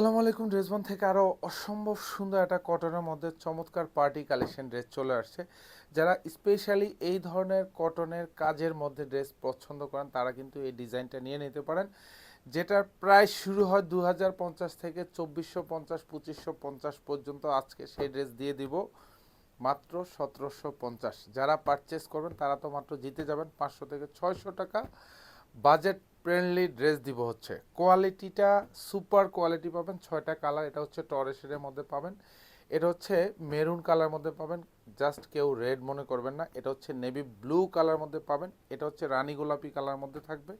আসসালামু আলাইকুম, ড্রেসবন থেকে আরও অসম্ভব সুন্দর একটা কটনের মধ্যে চমৎকার পার্টি কালেকশন ড্রেস চলে আসছে। যারা স্পেশালি এই ধরনের কটনের কাজের মধ্যে ড্রেস পছন্দ করেন, তারা কিন্তু এই ডিজাইনটা নিয়ে নিতে পারেন, যেটার প্রায় শুরু হয় দু হাজার পঞ্চাশ থেকে চব্বিশশো পঞ্চাশ, পঁচিশশো পঞ্চাশ পর্যন্ত। আজকে সেই ড্রেস দিয়ে দিব মাত্র সতেরোশো পঞ্চাশ। যারা পারচেস করবেন, তারা তো মাত্র জিতে যাবেন পাঁচশো থেকে ছয়শো টাকা। বাজেট ফ্রেন্ডলি ড্রেস দিব হচ্ছে। কোয়ালিটিটা সুপার কোয়ালিটি পাবেন ছয়টা কালার এটা হচ্ছে টরেশের মধ্যে পাবেন। এটা হচ্ছে মেরুন কালার মধ্যে পাবেন জাস্ট কেউ রেড মনে করবেন না। এটা হচ্ছে নেভি ব্লু কালার মধ্যে পাবেন এটা হচ্ছে রানী গোলাপি কালার মধ্যে থাকবে।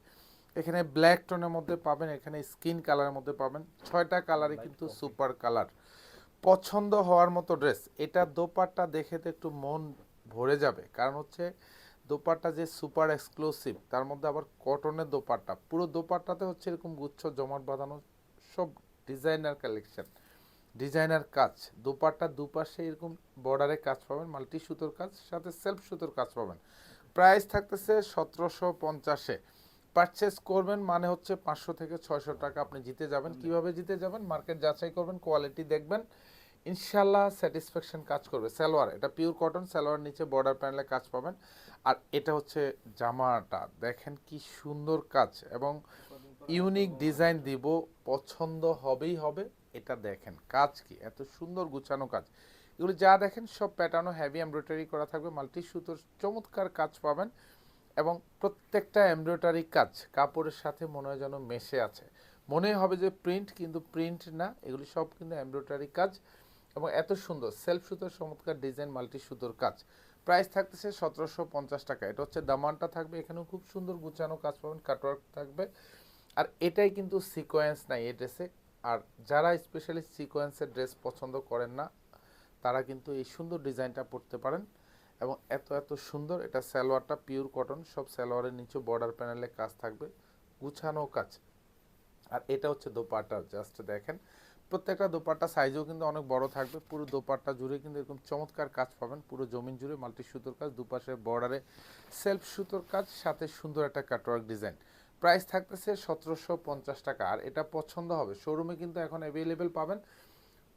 এখানে ব্ল্যাক টোনের মধ্যে পাবেন এখানে স্কিন কালারের মধ্যে পাবেন। ছয়টা কালারই কিন্তু সুপার কালার পছন্দ হওয়ার মতো ড্রেস এটা দোপাট্টা দেখে তো একটু মন ভরে যাবে। কারণ হচ্ছে দোপাট্টা যে সুপার এক্সক্লুসিভ, তার মধ্যে আবার কটনের দোপাট্টা। পুরো দোপাট্টাতে হচ্ছে এরকম গুচ্ছ, জমাট বাঁধানো, সব ডিজাইনার কালেকশন, ডিজাইনার কাজ। দোপাট্টা দুপাশে এরকম বর্ডারে কাজ পাবেন, মাল্টি সুতোর কাজ, সাথে সেলফ সুতোর কাজ পাবেন। প্রাইস থাকতেছে সতেরোশো পঞ্চাশে। পারচেস করবেন মানে হচ্ছে পাঁচশো থেকে ছয়শো টাকা আপনি জিতে যাবেন। কীভাবে জিতে যাবেন? মার্কেট যাচাই করবেন, কোয়ালিটি দেখবেন। ইনশাল্লাহ স্যাটিসফ্যাকশন কাজ করবে। সালোয়ার, এটা পিওর কটন সালোয়ার নিচে বর্ডার প্যানেলে কাজ পাবেন। আর এটা হচ্ছে জামাটা। দেখেন কি সুন্দর কাজ এবং ইউনিক ডিজাইন দিব, পছন্দ হবেই হবে। এটা দেখেন কাজ কি, এত সুন্দর গুছানো কাজ। এগুলো যা দেখেন সব প্যাটার্নও হ্যাভি এমব্রয়ডারি করা থাকবে, মাল্টি সুতোর চমৎকার কাজ পাবেন এবং প্রত্যেকটা এমব্রয়ডারি কাজ কাপড়ের সাথে মনে হয় যেন মেশে আছে। মনে হবে যে প্রিন্ট কিন্তু প্রিন্ট না, এগুলি সব কিন্তু এমব্রয়ডারি কাজ। এবং এত সুন্দর সেলফ সুতোর চমৎকার ডিজাইন মাল্টি সুতোর কাজ। প্রাইস থাকতেছে সতেরোশো পঞ্চাশ টাকা। এটা হচ্ছে দামানটা থাকবে, এখানেও খুব সুন্দর গুছানো কাজ পাবেন কাটওয়ার্ক থাকবে। আর এটাই কিন্তু সিকোয়েন্স নাই এই ড্রেসে আর যারা স্পেশালি সিকোয়েন্সের ড্রেস পছন্দ করেন না, তারা কিন্তু এই সুন্দর ডিজাইনটা পড়তে পারেন। এবং এত এত সুন্দর, এটা সালোয়ারটা পিওর কটন সব সালোয়ারের নিচে বর্ডার প্যানেলে কাজ থাকবে, গুছানো কাজ। আর এটা হচ্ছে দোপাট্টা জাস্ট দেখেন। প্রত্যেকটা দোপাট্টা সাইজও কিন্তু অনেক বড় থাকবে। পুরো দোপাট্টা জুড়ে কিন্তু এরকম চমৎকার কাজ পাবেন। পুরো জমিন জুড়ে মাল্টি সুতোর কাজ দুপাশে বর্ডারে সেলফ সুতোর কাজ, সাথে সুন্দর একটা কাটওয়ার্ক ডিজাইন প্রাইস থাকতেছে সতেরোশো পঞ্চাশ টাকা। আর এটা পছন্দ হবে। শোরুমে কিন্তু এখন অ্যাভেলেবেল পাবেন।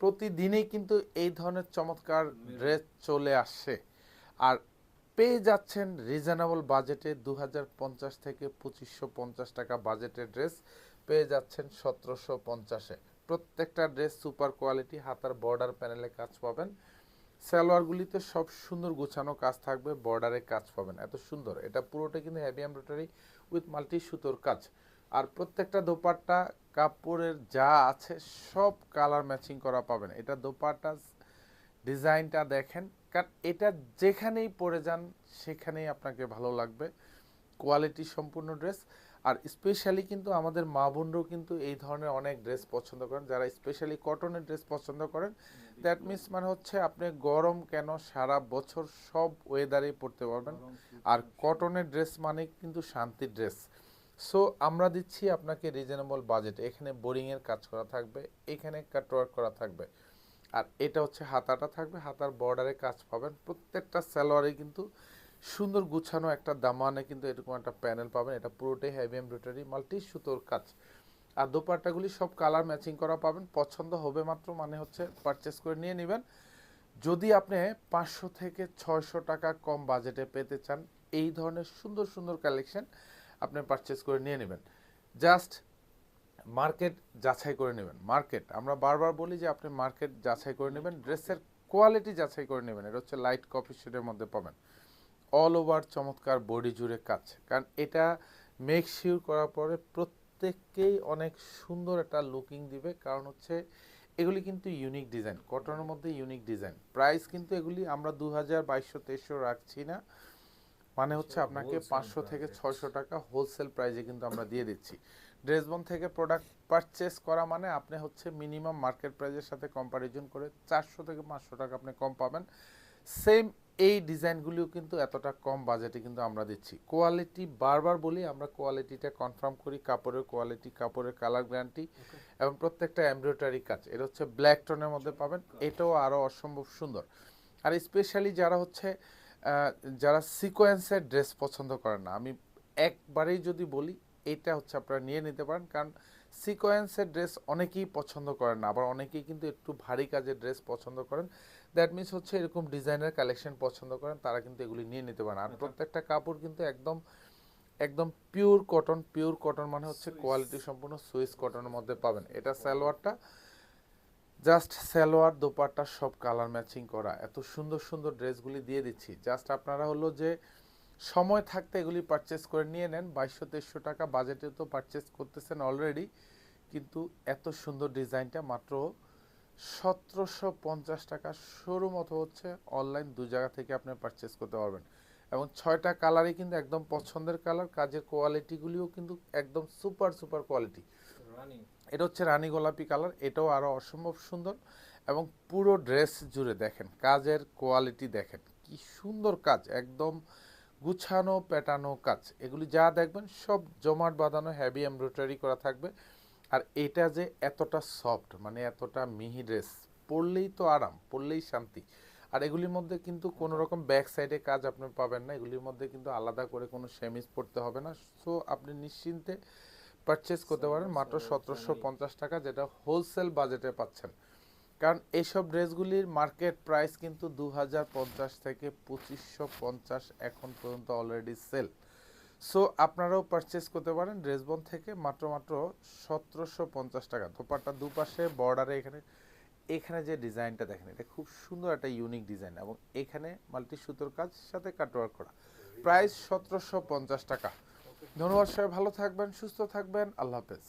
প্রতিদিনেই কিন্তু এই ধরনের চমৎকার ড্রেস চলে আসছে আর পেয়ে যাচ্ছেন রিজনেবল বাজেটে দু হাজার পঞ্চাশ থেকে পঁচিশশো পঞ্চাশ টাকা বাজেটের ড্রেস পেয়ে যাচ্ছেন সতেরোশো পঞ্চাশে। প্রত্যেকটা ড্রেস সুপার কোয়ালিটি হাতার বর্ডার প্যানেলে কাজ পাবেন। সালোয়ারগুলিতে সব সুন্দর গোছানো কাজ থাকবে বর্ডারে কাজ পাবেন। এত সুন্দর। এটা পুরোটা কিন্তু হেভি এমব্রয়ডারি উইথ মাল্টি সুতোর কাজ। আর প্রত্যেকটা দোপাট্টা, কাপড়ের যা আছে, সব কালার ম্যাচিং করা পাবেন। এটা দোপাট্টা ডিজাইনটা দেখেন। কারণ এটা যেখানেই পরে যান, সেখানেই আপনাকে ভালো লাগবে। কোয়ালিটি সম্পূর্ণ ড্রেস আর স্পেশালি কিন্তু আমাদের মা বোনরাও কিন্তু এই ধরনের অনেক ড্রেস পছন্দ করেন যারা স্পেশালি কটনের ড্রেস পছন্দ করেন। দ্যাট মিনস মানে হচ্ছে আপনি গরম কেন সারা বছর সব ওয়েদারেই পরতে পারবেন। আর কটনের ড্রেস মানে কিন্তু শান্তির ড্রেস সো আমরা দিচ্ছি আপনাকে রিজনেবল বাজেট এখানে বোরিংয়ের কাজ করা থাকবে এখানে কাটওয়ার্ক করা থাকবে। আর এটা হচ্ছে হাতাটা থাকবে হাতার বর্ডারে কাজ পাবেন। প্রত্যেকটা স্যালোয়ারে কিন্তু সুন্দর গুছানো একটা দামানে কিন্তু এরকম একটা প্যানেল পাবেন। এটা পুরোটাই হেভি এমব্রয়ডারি মাল্টি সুতোর কাজ। আর দোপাট্টাগুলি সব কালার ম্যাচিং করা পাবেন। পছন্দ হবে মাত্র মানে হচ্ছে পারচেস করে নিয়ে নেবেন। যদি আপনি পাঁচশো থেকে ছয়শো টাকা কম বাজেটে পেতে চান, এই ধরনের সুন্দর সুন্দর কালেকশন আপনি পারচেস করে নিয়ে নেবেন। জাস্ট মার্কেট যাচাই করে নেবেন। মার্কেট আমরা বারবার বলি যে আপনি মার্কেট যাচাই করে নেবেন। ড্রেসের কোয়ালিটি যাচাই করে নেবেন। এটা হচ্ছে লাইট কফি শেডের মধ্যে পাবেন। অল ওভার চমৎকার বডি জুড়ে কাজ কারণ এটা মেক শিওর করার পরে প্রত্যেককেই অনেক সুন্দর একটা লুকিং দিবে। কারণ হচ্ছে এগুলি কিন্তু ইউনিক ডিজাইন কটনের মধ্যে ইউনিক ডিজাইন প্রাইস কিন্তু এগুলি আমরা দু হাজার বাইশশো তেইশশো রাখছি না। মানে হচ্ছে আপনাকে পাঁচশো থেকে ছয়শো টাকা হোলসেল প্রাইজে কিন্তু আমরা দিয়ে দিচ্ছি। ড্রেসবন থেকে প্রোডাক্ট পারচেস করা মানে আপনি হচ্ছে মিনিমাম মার্কেট প্রাইজের সাথে কম্পারিজন করে চারশো থেকে পাঁচশো টাকা আপনি কম পাবেন। সেম এই ডিজাইনগুলিও কিন্তু এতটা কম বাজেটে কিন্তু আমরা দিচ্ছি। কোয়ালিটি বারবার বলি আমরা কোয়ালিটিটা কনফার্ম করি কাপড়ের কোয়ালিটি কাপড়ের কালার গ্যারান্টি এবং প্রত্যেকটা এমব্রয়ডারি কাজ। এটা হচ্ছে ব্ল্যাক টোনের মধ্যে পাবেন। এটাও আরও অসম্ভব সুন্দর। আর স্পেশালি যারা হচ্ছে যারা সিকোয়েন্সের ড্রেস পছন্দ করেন না আমি একবারেই যদি বলি এটা হচ্ছে আপনারা নিয়ে নিতে পারেন। কারণ সিকোয়েন্সের ড্রেস অনেকেই পছন্দ করেন না আবার অনেকেই কিন্তু একটু ভারী কাজের ড্রেস পছন্দ করেন। দ্যাট মিনস হচ্ছে এরকম ডিজাইনের কালেকশন পছন্দ করেন তারা কিন্তু এগুলি নিয়ে নিতে পারেন। আর প্রত্যেকটা কাপড় কিন্তু একদম একদম পিওর কটন পিওর কটন মানে হচ্ছে কোয়ালিটি সম্পূর্ণ সুইস কটনের মধ্যে পাবেন। এটা সালোয়ারটা জাস্ট সালোয়ার দোপাট্টা সব কালার ম্যাচিং করা। এত সুন্দর সুন্দর ড্রেসগুলি দিয়ে দিচ্ছি। জাস্ট আপনারা হলো যে সময় থাকতে এগুলি পারচেস করে নিয়ে নেন। বাইশশো তেইশশো টাকা বাজেটে তো পারচেস করতেছেন অলরেডি কিন্তু এত সুন্দর ডিজাইনটা মাত্র সতেরোশো পঞ্চাশ টাকা শোরুম অথবা হচ্ছে অনলাইন দু জায়গা থেকে আপনি পারচেস করতে পারবেন। এবং ছয়টা কালারই কিন্তু একদম পছন্দের কালার কাজের কোয়ালিটিগুলিও কিন্তু একদম সুপার সুপার কোয়ালিটি এটা হচ্ছে রানী গোলাপি কালার এটাও আরও অসম্ভব সুন্দর। এবং পুরো ড্রেস জুড়ে দেখেন কাজের কোয়ালিটি দেখেন কি সুন্দর কাজ একদম গুছানো, পেটানো কাজ। এগুলি যা দেখবেন সব জমাট বাঁধানো হ্যাভি এমব্রয়ডারি করা থাকবে। আর এটা যে এতটা সফট মানে এতটা মিহি ড্রেস পরলেই তো আরাম, পরলেই শান্তি। আর এগুলির মধ্যে কিন্তু কোনো রকম ব্যাক সাইডে কাজ আপনি পাবেন না। এগুলির মধ্যে কিন্তু আলাদা করে কোনো সেমিজ পড়তে হবে না। সো আপনি নিশ্চিন্তে পারচেস করতে পারেন। মাত্র সতেরোশো পঞ্চাশ টাকা, যেটা হোলসেল বাজেটে পাচ্ছেন। কারণ এইসব ড্রেসগুলির মার্কেট প্রাইস কিন্তু দু পঞ্চাশ থেকে পঁচিশশো পঞ্চাশ এখন পর্যন্ত অলরেডি সেল সো আপনারাও পারচেস করতে পারেন ড্রেসবন থেকে মাত্র মাত্র সতেরোশো পঞ্চাশ টাকা। দোপাট্টা দুপাশে বর্ডারে এখানে এখানে যে ডিজাইনটা দেখেন, এটা খুব সুন্দর একটা ইউনিক ডিজাইন এবং এখানে মাল্টি সুতোর কাজ, সাথে কাটওয়ার্ক করা। প্রাইস সতেরোশো পঞ্চাশ টাকা। ধন্যবাদ সবাই, ভালো থাকবেন, সুস্থ থাকবেন, আল্লাহ হাফেজ।